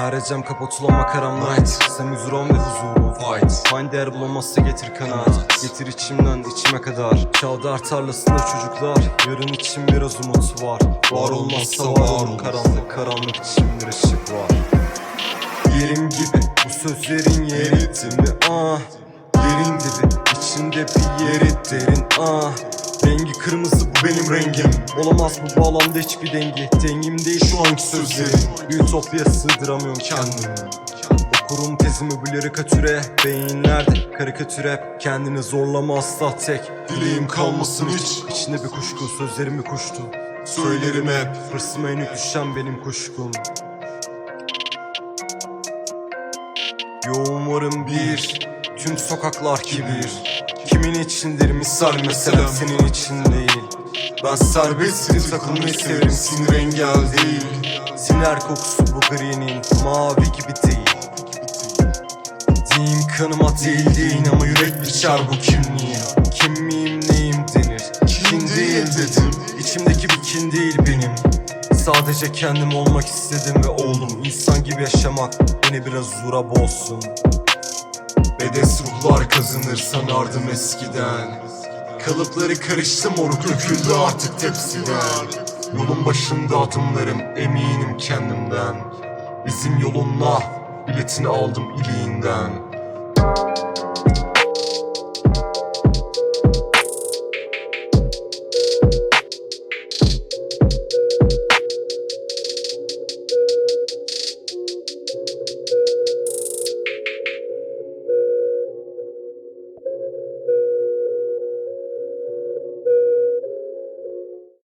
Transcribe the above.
Her ecem kapatılan makaram night Sen huzurun ve huzuru fight. Find değer bulamazsa getir kanaat Getir içimden içime kadar. Çavdar tarlasında çocuklar. Yarın için biraz umut var. Var olmazsa var olun karanlık Karanlık için bir ışık var. Yerim gibi bu sözlerin yeri değil? Ah Yerin dibi. İçinde bir yeri derin. Ah Rengi kırmızı bu benim rengim. Olamaz bu bağlamda hiçbir dengi Dengim değil şu anki sözlerim Bir ütopya sığdıramıyorum kendimi. Okurum tezimi bu lirikatüre. Beyinlerde karikatür hep Kendini zorlama asla tek. Dileğim kalmasın hiç. İçinde bir kuşku sözlerim bir kuştu. Söylerim hep Hırsıma yenik düşen benim kuşkum. Yoğun varım bir Tüm sokaklar kibir Kimin içindir misal mesela senin için değil. Ben serbestim takılmayı severim. Sinir engel değil. Siner kokusu bu gri'nin mavi gibi değil. Diyeyim kanıma değil değil ama yürek biçer bu kimliği. Kim miyim neyim denir? Kin değil dedim. İçimdeki bir kin değil benim. Sadece kendim olmak istedim ve oldum İnsan gibi yaşamak beni biraz huzura boğsun Bedes ruhlar kazınır sanardım eskiden. Kalıpları karıştı moruk döküldü artık tepsiden. Yolun başında adımlarım eminim kendimden. Bizim yolunla biletini aldım iliğinden